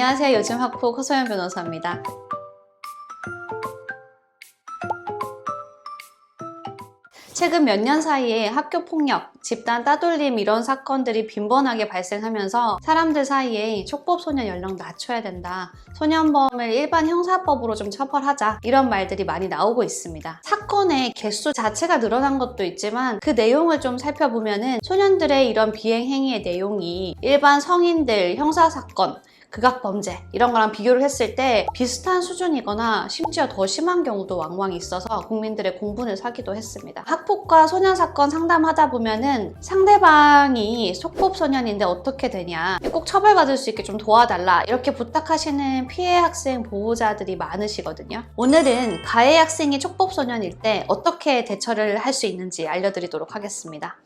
안녕하세요. 요즘 학폭 허소연 변호사입니다. 최근 몇 년 사이에 학교 폭력, 집단 따돌림 이런 사건들이 빈번하게 발생하면서 사람들 사이에 촉법 소년 연령 낮춰야 된다. 소년범을 일반 형사법으로 좀 처벌하자. 이런 말들이 많이 나오고 있습니다. 사건의 개수 자체가 늘어난 것도 있지만 그 내용을 좀 살펴보면은 소년들의 이런 비행 행위의 내용이 일반 성인들 형사 사건 극악범죄 이런 거랑 비교를 했을 때 비슷한 수준이거나 심지어 더 심한 경우도 왕왕 있어서 국민들의 공분을 사기도 했습니다. 학폭과 소년 사건 상담하다 보면은 상대방이 속법 소년인데 어떻게 되냐 꼭 처벌받을 수 있게 좀 도와달라 이렇게 부탁하시는 피해 학생 보호자들이 많으시거든요. 오늘은 가해 학생이 촉법 소년일 때 어떻게 대처를 할 수 있는지 알려드리도록 하겠습니다.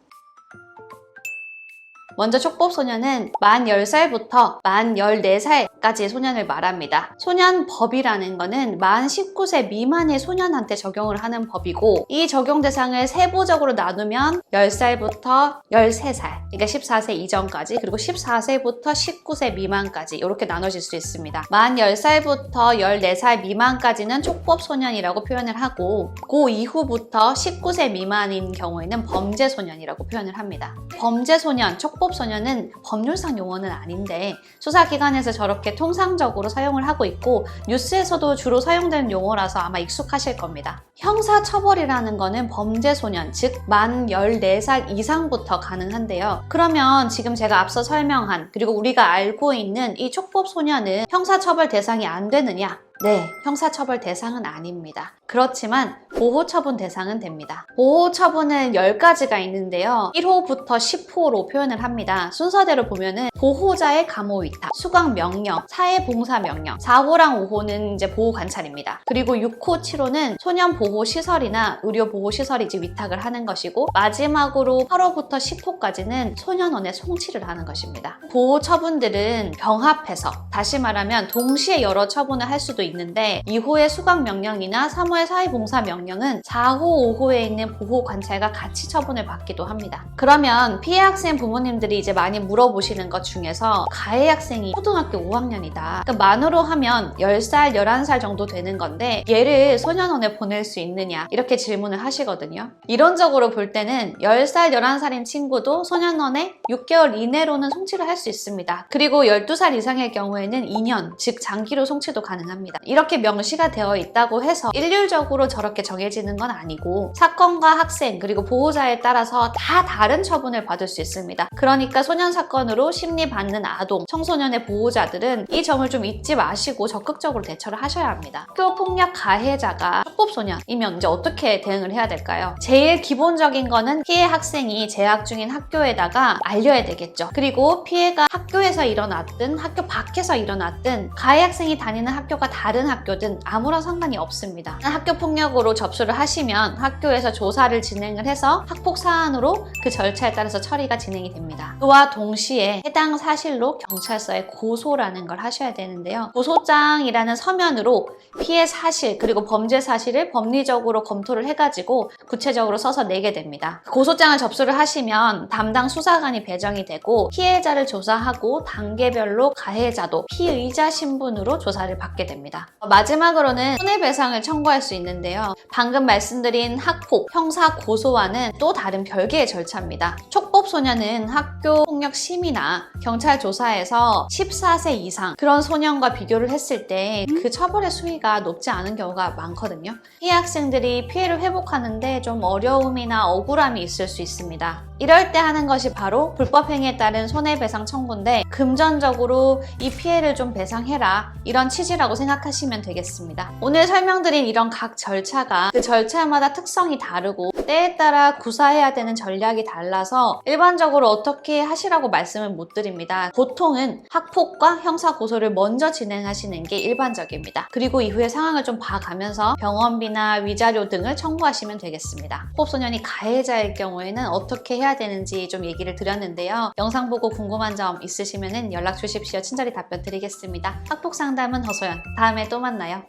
먼저 촉법소년은 만 10살부터 만 14살까지의 소년을 말합니다. 소년법이라는 것은 만 19세 미만의 소년한테 적용을 하는 법이고 이 적용 대상을 세부적으로 나누면 10살부터 13살, 그러니까 14세 이전까지 그리고 14세부터 19세 미만까지 이렇게 나눠질 수 있습니다. 만 10살부터 14살 미만까지는 촉법소년이라고 표현을 하고 그 이후부터 19세 미만인 경우에는 범죄소년이라고 표현을 합니다. 범죄소년, 촉 합법소년은 법률상 용어는 아닌데 수사기관에서 저렇게 통상적으로 사용을 하고 있고 뉴스에서도 주로 사용되는 용어라서 아마 익숙하실 겁니다. 형사처벌이라는 거는 범죄소년, 즉 만 14살 이상부터 가능한데요. 그러면 지금 제가 앞서 설명한 그리고 우리가 알고 있는 이 촉법소년은 형사처벌 대상이 안 되느냐? 네, 형사처벌 대상은 아닙니다. 그렇지만 보호 처분 대상은 됩니다. 보호 처분은 10가지가 있는데요. 1호부터 10호로 표현을 합니다. 순서대로 보면은 보호자의 감호 위탁, 수강 명령, 사회 봉사 명령, 4호랑 5호는 이제 보호 관찰입니다. 그리고 6호, 7호는 소년 보호 시설이나 의료 보호 시설이 이제 위탁을 하는 것이고 마지막으로 8호부터 10호까지는 소년원에 송치를 하는 것입니다. 보호 처분들은 병합해서 다시 말하면 동시에 여러 처분을 할 수도 있는 데 2호의 수강 명령이나 3호의 사회봉사 명령은 4호, 5호에 있는 보호 관찰과 같이 처분을 받기도 합니다. 그러면 피해 학생 부모님들이 이제 많이 물어보시는 것 중에서 가해 학생이 초등학교 5학년이다. 그러니까 만으로 하면 10살, 11살 정도 되는 건데 얘를 소년원에 보낼 수 있느냐 이렇게 질문을 하시거든요. 이론적으로 볼 때는 10살, 11살인 친구도 소년원에 6개월 이내로는 송치를 할 수 있습니다. 그리고 12살 이상의 경우에는 2년, 즉 장기로 송치도 가능합니다. 이렇게 명시가 되어 있다고 해서 일률적으로 저렇게 정해지는 건 아니고 사건과 학생 그리고 보호자에 따라서 다 다른 처분을 받을 수 있습니다. 그러니까 소년 사건으로 심리받는 아동, 청소년의 보호자들은 이 점을 좀 잊지 마시고 적극적으로 대처를 하셔야 합니다. 학교 폭력 가해자가 합법소년이면 이제 어떻게 대응을 해야 될까요? 제일 기본적인 거는 피해 학생이 재학 중인 학교에다가 알려야 되겠죠. 그리고 피해가 학교에서 일어났든 학교 밖에서 일어났든 가해 학생이 다니는 학교가 다른 학교든 아무런 상관이 없습니다. 학교 폭력으로 접수를 하시면 학교에서 조사를 진행을 해서 학폭 사안으로 그 절차에 따라서 처리가 진행이 됩니다. 그와 동시에 해당 사실로 경찰서에 고소라는 걸 하셔야 되는데요. 고소장이라는 서면으로 피해 사실 그리고 범죄 사실을 법리적으로 검토를 해가지고 구체적으로 써서 내게 됩니다. 고소장을 접수를 하시면 담당 수사관이 배정이 되고 피해자를 조사하고 단계별로 가해자도 피의자 신분으로 조사를 받게 됩니다. 마지막으로는 손해배상을 청구할 수 있는데요. 방금 말씀드린 학폭, 형사 고소와는 또 다른 별개의 절차입니다. 촉법소년은 학교 폭력 심의나 경찰 조사에서 14세 이상 그런 소년과 비교를 했을 때 그 처벌의 수위가 높지 않은 경우가 많거든요. 피해 학생들이 피해를 회복하는데 좀 어려움이나 억울함이 있을 수 있습니다. 이럴 때 하는 것이 바로 불법행위에 따른 손해배상 청구인데 금전적으로 이 피해를 좀 배상해라 이런 취지라고 생각하시면 되겠습니다. 오늘 설명드린 이런 각 절차가 그 절차마다 특성이 다르고 때에 따라 구사해야 되는 전략이 달라서 일반적으로 어떻게 하시라고 말씀을 못 드립니다. 보통은 학폭과 형사 고소를 먼저 진행하시는 게 일반적입니다. 그리고 이후에 상황을 좀 봐가면서 병원비나 위자료 등을 청구하시면 되겠습니다. 호흡소년이 가해자일 경우에는 어떻게 해야 되는지 좀 얘기를 드렸는데요. 영상 보고 궁금한 점 있으시면 연락 주십시오. 친절히 답변 드리겠습니다. 학폭 상담은 허소연. 다음에 또 만나요.